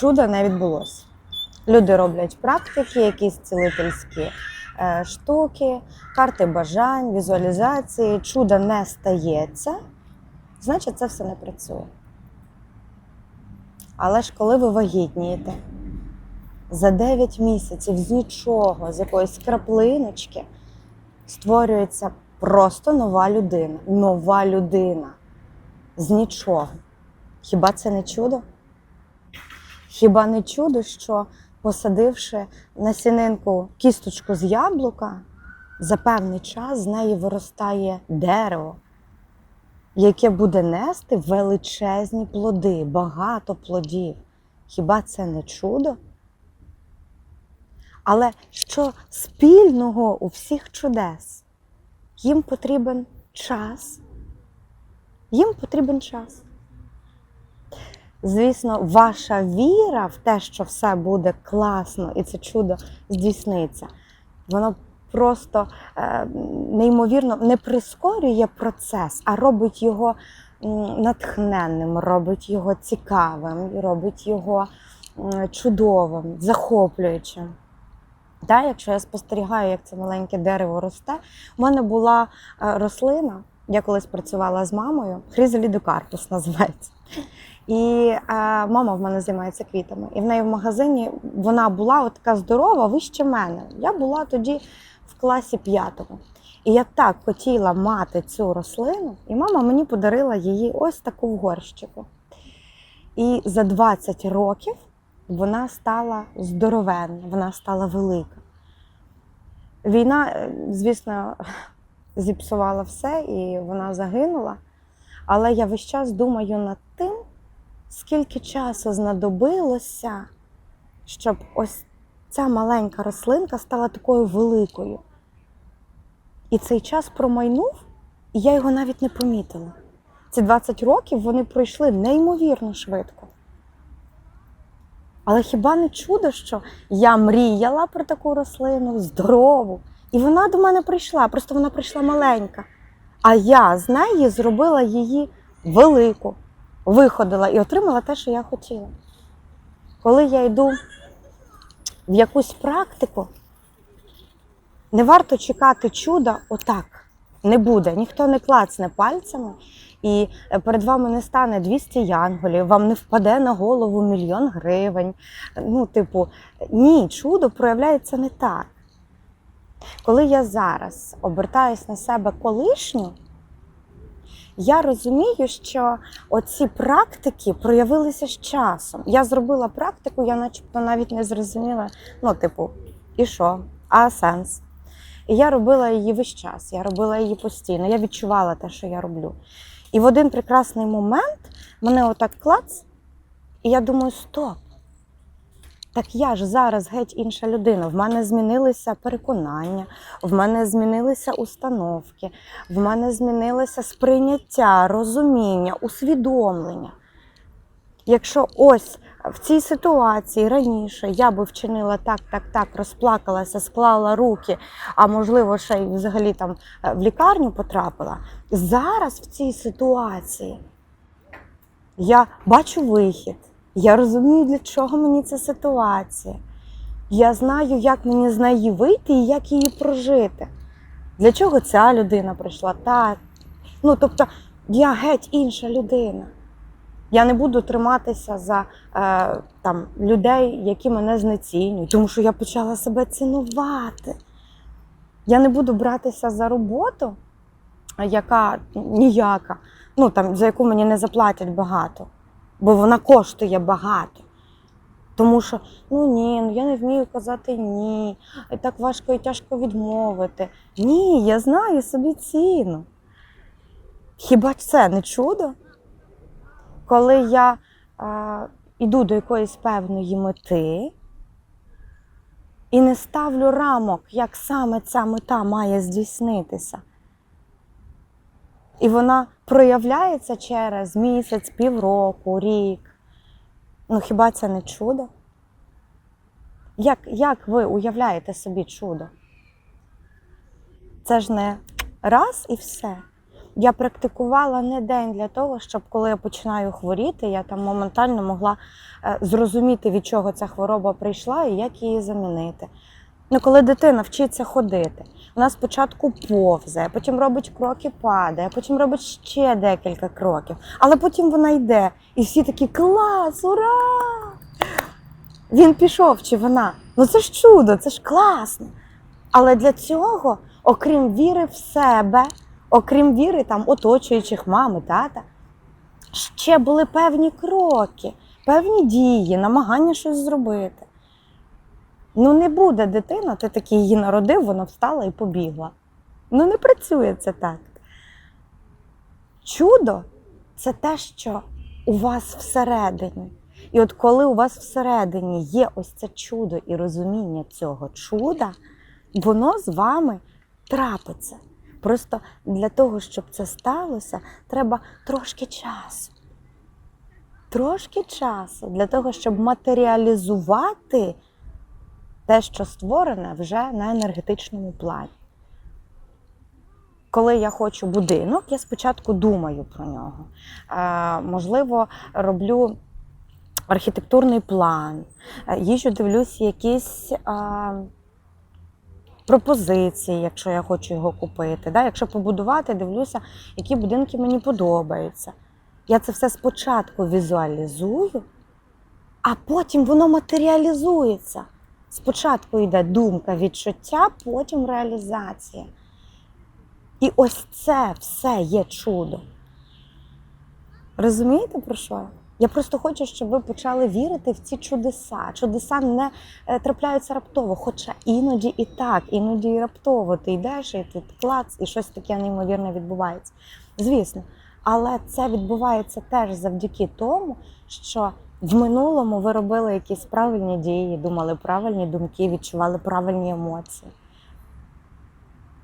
чудо не відбулося. Люди роблять практики, якісь цілительські е, штуки, карти бажань, візуалізації. Чудо не стається, значить, це все не працює. Але ж коли ви вагітнієте, за 9 місяців з нічого, з якоїсь краплиночки, створюється просто нова людина. Нова людина. З нічого. Хіба це не чудо? Хіба не чудо, що посадивши насінинку кісточку з яблука, за певний час з неї виростає дерево, яке буде нести величезні плоди, багато плодів. Хіба це не чудо? Але що спільного у всіх чудес? Їм потрібен час. Їм потрібен час. Звісно, ваша віра в те, що все буде класно і це чудо здійсниться, воно просто е, неймовірно не прискорює процес, а робить його натхненним, робить його цікавим, робить його чудовим, захоплюючим. Та, якщо я спостерігаю, як це маленьке дерево росте, у мене була е, рослина, я колись працювала з мамою, хризолідокарпус називається. І е, мама в мене займається квітами. І в неї в магазині вона була така здорова, вище мене. Я була тоді в класі п'ятому. І я так хотіла мати цю рослину, і мама мені подарила її ось таку в горщику. І за 20 років вона стала здоровенна, вона стала велика. Війна, е, звісно, зіпсувала все, і вона загинула. Але я весь час думаю над тим, скільки часу знадобилося, щоб ось ця маленька рослинка стала такою великою. І цей час промайнув, і я його навіть не помітила. Ці 20 років вони пройшли неймовірно швидко. Але хіба не чудо, що я мріяла про таку рослину здорову, і вона до мене прийшла, просто вона прийшла маленька. А я з неї зробила її велику, виходила і отримала те, що я хотіла. Коли я йду в якусь практику, не варто чекати чуда отак. Не буде, ніхто не клацне пальцями, і е, перед вами не стане 200 янголів, вам не впаде на голову мільйон гривень. Ну, типу, ні, чудо проявляється не так. Коли я зараз обертаюсь на себе колишню, я розумію, що оці практики проявилися з часом. Я зробила практику, я начебто навіть не зрозуміла, ну, типу, і що? А сенс? І я робила її весь час, я робила її постійно, я відчувала те, що я роблю. І в один прекрасний момент мене отак клац, і я думаю, стоп. Так я ж зараз геть інша людина. В мене змінилися переконання, в мене змінилися установки, в мене змінилося сприйняття, розуміння, усвідомлення. Якщо ось в цій ситуації раніше я би вчинила так, так, так, розплакалася, склала руки, а можливо, ще й взагалі там е, в лікарню потрапила, зараз в цій ситуації я бачу вихід. Я розумію, для чого мені ця ситуація. Я знаю, як мені з неї вийти і як її прожити. Для чого ця людина прийшла? Та. Ну, тобто, я геть інша людина. Я не буду триматися за е, там, людей, які мене знецінюють, тому що я почала себе цінувати. Я не буду братися за роботу, яка ніяка, ну, там, за яку мені не заплатять багато бо вона коштує багато. Тому що ну ні, ну я не вмію казати ні, так важко і тяжко відмовити. Ні, я знаю собі ціну. Хіба це не чудо? Коли я а, іду до якоїсь певної мети і не ставлю рамок, як саме ця мета має здійснитися. І вона проявляється через місяць, півроку, рік. Ну хіба це не чудо? Як, як ви уявляєте собі чудо? Це ж не раз і все. я практикувала не день для того, щоб коли я починаю хворіти, я там моментально могла е, зрозуміти, від чого ця хвороба прийшла і як її замінити. Ну, коли дитина вчиться ходити, вона спочатку повзає, потім робить кроки, падає, потім робить ще декілька кроків, але потім вона йде, і всі такі клас, ура! Він пішов чи вона. Ну це ж чудо, це ж класно. Але для цього, окрім віри в себе, окрім віри там оточуючих мами, тата, ще були певні кроки, певні дії, намагання щось зробити. Ну, не буде дитина, ти такий її народив, вона встала і побігла. Ну, не працює це так. Чудо це те, що у вас всередині. І от коли у вас всередині є ось це чудо і розуміння цього чуда, воно з вами трапиться. Просто для того, щоб це сталося, треба трошки часу. Трошки часу для того, щоб матеріалізувати те, що створене вже на енергетичному плані. Коли я хочу будинок, я спочатку думаю про нього. Можливо, роблю архітектурний план, е, їжджу, дивлюсь якісь пропозиції, якщо я хочу його купити. Да? Якщо побудувати, дивлюся, які будинки мені подобаються. Я це все спочатку візуалізую, а потім воно матеріалізується. Спочатку йде думка, відчуття, потім реалізація. І ось це все є чудо. Розумієте про що? я? Просто хочу, щоб ви почали вірити в ці чудеса. Чудеса не е, трапляються раптово, хоча іноді і так, іноді і раптово. Ти йдеш і тут клац, і щось таке неймовірне відбувається. Звісно. Але це відбувається теж завдяки тому, що в минулому ви робили якісь правильні дії, думали правильні думки, відчували правильні емоції.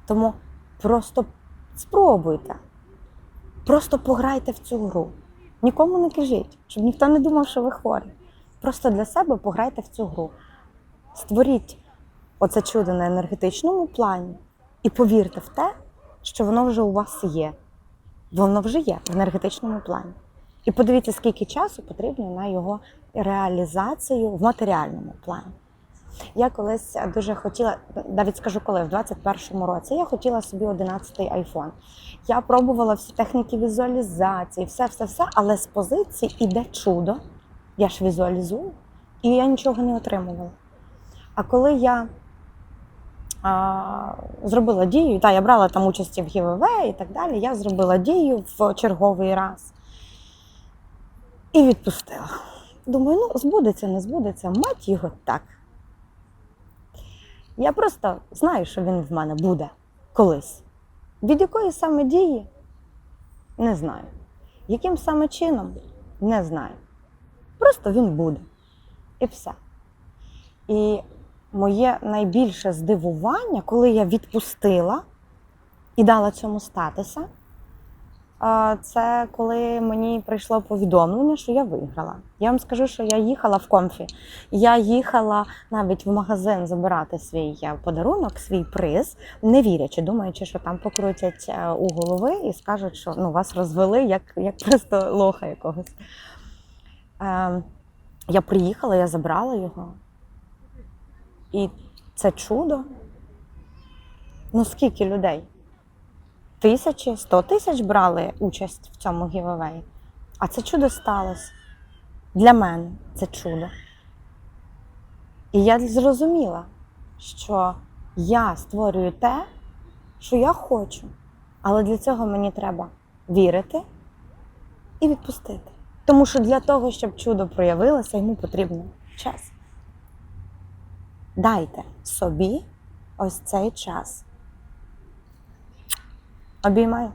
Тому просто спробуйте. Просто пограйте в цю гру. Нікому не кажіть, щоб ніхто не думав, що ви хворі. Просто для себе пограйте в цю гру. Створіть оце чудо на енергетичному плані і повірте в те, що воно вже у вас є. Воно вже є в енергетичному плані. І подивіться, скільки часу потрібно на його реалізацію в матеріальному плані. Я колись дуже хотіла, навіть скажу коли, в 21-му році я хотіла собі 11-й айфон. Я пробувала всі техніки візуалізації, все, все, все, але з позиції іде чудо. Я ж візуалізую, і я нічого не отримувала. А коли я а, зробила дію, та я брала там участь в ГВВ і так далі, я зробила дію в черговий раз і відпустила. Думаю, ну збудеться, не збудеться, мать його так. Я просто знаю, що він в мене буде колись. Від якої саме дії? Не знаю. Яким саме чином? Не знаю. Просто він буде. І все. І моє найбільше здивування, коли я відпустила і дала цьому статися, це коли мені прийшло повідомлення, що я виграла. Я вам скажу, що я їхала в комфі. Я їхала навіть в магазин забирати свій е, подарунок, свій приз, не вірячи, думаючи, що там покрутять е, у голови і скажуть, що ну, вас розвели як, як просто лоха якогось. Е, я приїхала, я забрала його. І це чудо. Ну скільки людей? Тисячі, сто тисяч брали участь в цьому гівевеї. А це чудо сталося. Для мене це чудо. І я зрозуміла, що я створюю те, що я хочу. Але для цього мені треба вірити і відпустити. Тому що для того, щоб чудо проявилося, йому потрібен час. Дайте собі ось цей час. अभी बी